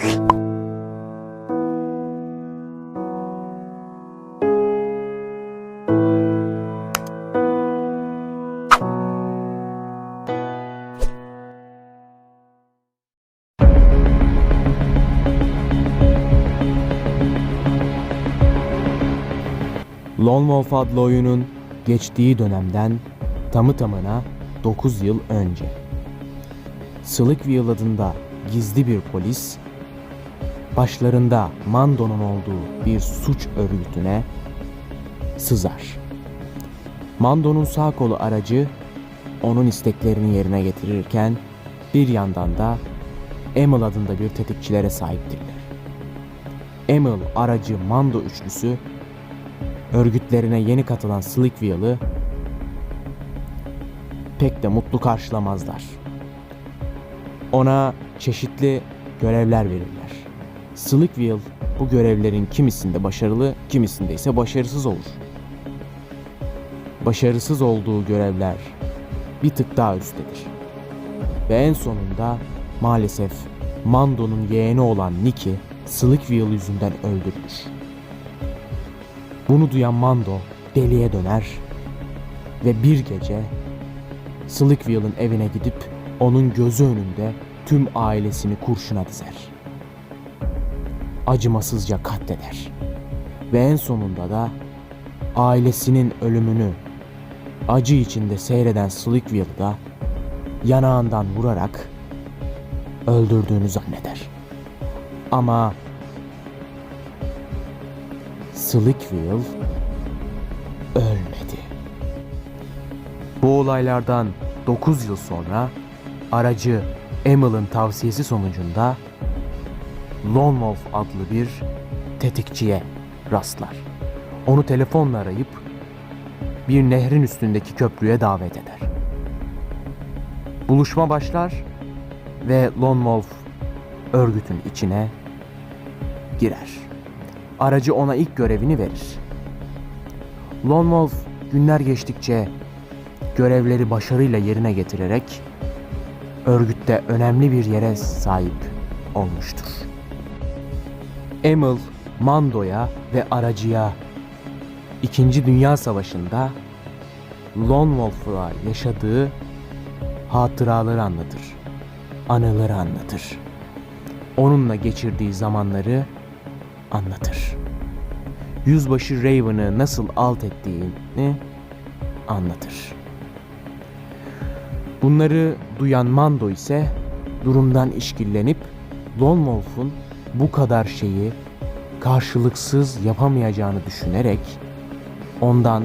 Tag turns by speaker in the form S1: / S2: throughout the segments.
S1: Lone Wolf adlı oyunun geçtiği dönemden tamı tamına 9 yıl önce. Slickville adında gizli bir polis, başlarında Mando'nun olduğu bir suç örgütüne sızar. Mando'nun sağ kolu aracı onun isteklerini yerine getirirken bir yandan da Emil adında bir tetikçilere sahiptirler. Emil aracı Mando üçlüsü örgütlerine yeni katılan Slickville'ı pek de mutlu karşılamazlar. Ona çeşitli görevler verirler. Slickville bu görevlerin kimisinde başarılı, kimisinde ise başarısız olur. Başarısız olduğu görevler bir tık daha üsttedir. Ve en sonunda maalesef Mando'nun yeğeni olan Nicky Slickville yüzünden öldürülür. Bunu duyan Mando deliye döner ve bir gece Slickville'ın evine gidip onun gözü önünde tüm ailesini kurşuna dizer. Acımasızca katleder. Ve en sonunda da ailesinin ölümünü acı içinde seyreden Slickville'da yanağından vurarak öldürdüğünü zanneder. Ama Slickville ölmedi. Bu olaylardan 9 yıl sonra aracı Emil'in tavsiyesi sonucunda Lone Wolf adlı bir tetikçiye rastlar. Onu telefonla arayıp bir nehrin üstündeki köprüye davet eder. Buluşma başlar ve Lone Wolf örgütün içine girer. Aracı ona ilk görevini verir. Lone Wolf günler geçtikçe görevleri başarıyla yerine getirerek örgütte önemli bir yere sahip olmuştur. Emil, Mando'ya ve aracıya İkinci Dünya Savaşı'nda Lone Wolf'la yaşadığı hatıraları anlatır. Anıları anlatır. Onunla geçirdiği zamanları anlatır. Yüzbaşı Raven'ı nasıl alt ettiğini anlatır. Bunları duyan Mando ise durumdan işkillenip Lone Wolf'un bu kadar şeyi karşılıksız yapamayacağını düşünerek ondan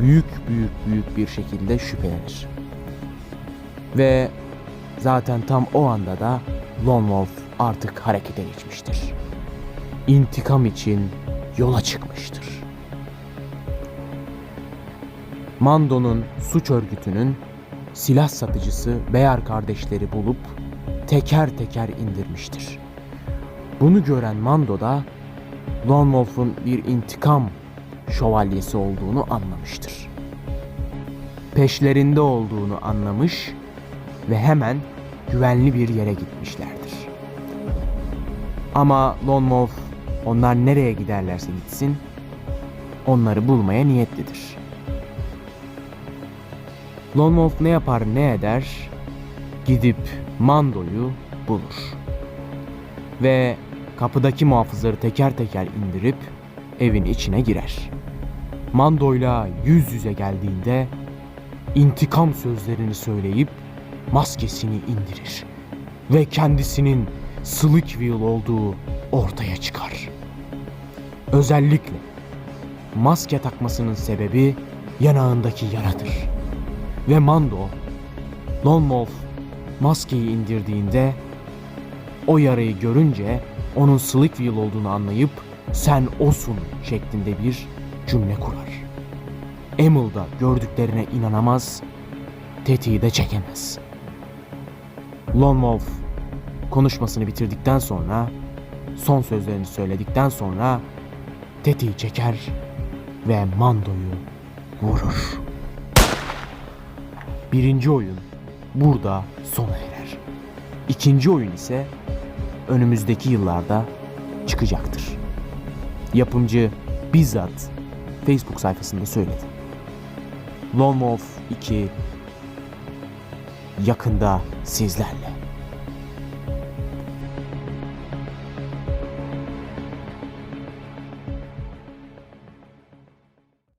S1: büyük büyük büyük bir şekilde şüphelenir. Ve zaten tam o anda da Lone Wolf artık harekete geçmiştir. İntikam için yola çıkmıştır. Mando'nun suç örgütünün silah satıcısı Beyar kardeşleri bulup teker teker indirmiştir. Bunu gören Mando da Lone Wolf'un bir intikam şövalyesi olduğunu anlamıştır. Peşlerinde olduğunu anlamış ve hemen güvenli bir yere gitmişlerdir. Ama Lone Wolf onlar nereye giderlerse gitsin onları bulmaya niyetlidir. Lone Wolf ne yapar ne eder gidip Mando'yu bulur. Ve kapıdaki muhafızları teker teker indirip evin içine girer. Mando'yla yüz yüze geldiğinde intikam sözlerini söyleyip maskesini indirir ve kendisinin Slickville olduğu ortaya çıkar. Özellikle maske takmasının sebebi yanağındaki yaradır. Ve Mando, Lone Wolf maskeyi indirdiğinde o yarayı görünce onun Slickville olduğunu anlayıp sen osun şeklinde bir cümle kurar. Emil da gördüklerine inanamaz, tetiği de çekemez. Lone Wolf konuşmasını bitirdikten sonra, son sözlerini söyledikten sonra tetiği çeker ve Mando'yu vurur. Birinci oyun burada sona erer. İkinci oyun ise önümüzdeki yıllarda çıkacaktır. Yapımcı bizzat Facebook sayfasında söyledi. Lone Wolf 2 yakında sizlerle.